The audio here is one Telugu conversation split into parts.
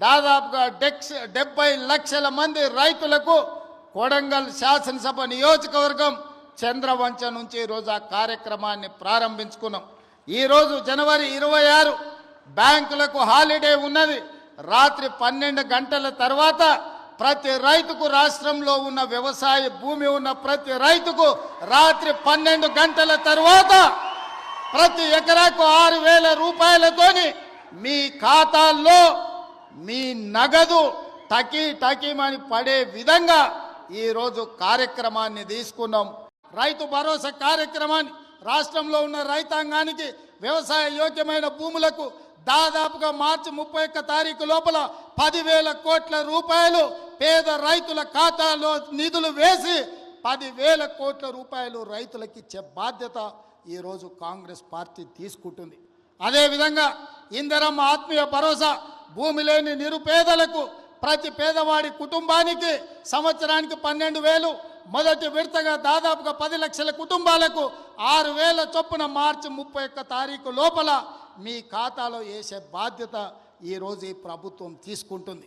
దాదాపుగా డెక్స్ డెబ్బై లక్షల మంది రైతులకు కొడంగల్ శాసనసభ నియోజకవర్గం చంద్రవంచ నుంచి ఈరోజు ఆ కార్యక్రమాన్ని ప్రారంభించుకున్నాం. ఈరోజు జనవరి ఇరవై ఆరు బ్యాంకులకు హాలిడే ఉన్నది. రాత్రి పన్నెండు గంటల తర్వాత ప్రతి రైతుకు రాష్ట్రంలో ఉన్న వ్యవసాయ భూమి ఉన్న ప్రతి రైతుకు రాత్రి పన్నెండు గంటల తర్వాత ప్రతి ఎకరాకు ఆరు వేల రూపాయలతోని మీ ఖాతాల్లో మీ నగదు టకీ టకీమని పడే విధంగా ఈరోజు కార్యక్రమాన్ని తీసుకున్నాం. రైతు భరోసా కార్యక్రమాన్ని రాష్ట్రంలో ఉన్న రైతాంగానికి వ్యవసాయ యోగ్యమైన భూములకు దాదాపుగా మార్చి ముప్పై ఒక్క తారీఖు లోపల పదివేల కోట్ల రూపాయలు పేద రైతుల ఖాతాలో నిధులు వేసి పదివేల కోట్ల రూపాయలు రైతులకు ఇచ్చే బాధ్యత ఈరోజు కాంగ్రెస్ పార్టీ తీసుకుంటుంది. అదేవిధంగా ఇందరమ్మ ఆత్మీయ భరోసా భూమి లేని నిరుపేదలకు ప్రతి పేదవాడి కుటుంబానికి సంవత్సరానికి పన్నెండు వేలు మొదటి విడతగా దాదాపుగా పది లక్షల కుటుంబాలకు ఆరు వేల చొప్పున మార్చి ముప్పై ఒక్క తారీఖు లోపల మీ ఖాతాలో వేసే బాధ్యత ఈరోజు ఈ ప్రభుత్వం తీసుకుంటుంది.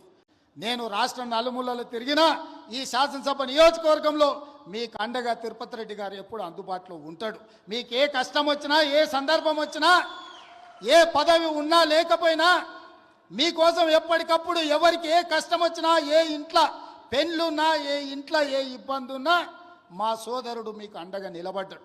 నేను రాష్ట్ర నలుమూలలో తిరిగినా ఈ శాసనసభ నియోజకవర్గంలో మీకు అండగా తిరుపతి రెడ్డి గారు ఎప్పుడు అందుబాటులో ఉంటాడు. మీకు ఏ కష్టం వచ్చినా ఏ సందర్భం వచ్చినా ఏ పదవి ఉన్నా లేకపోయినా మీకోసం ఎప్పటికప్పుడు ఎవరికి ఏ కష్టం వచ్చినా ఏ ఇంట్లో పెళ్ళున్నా ఏ ఇంట్లో ఏ ఇబ్బంది ఉన్నా మా సోదరుడు మీకు అండగా నిలబడ్డాడు.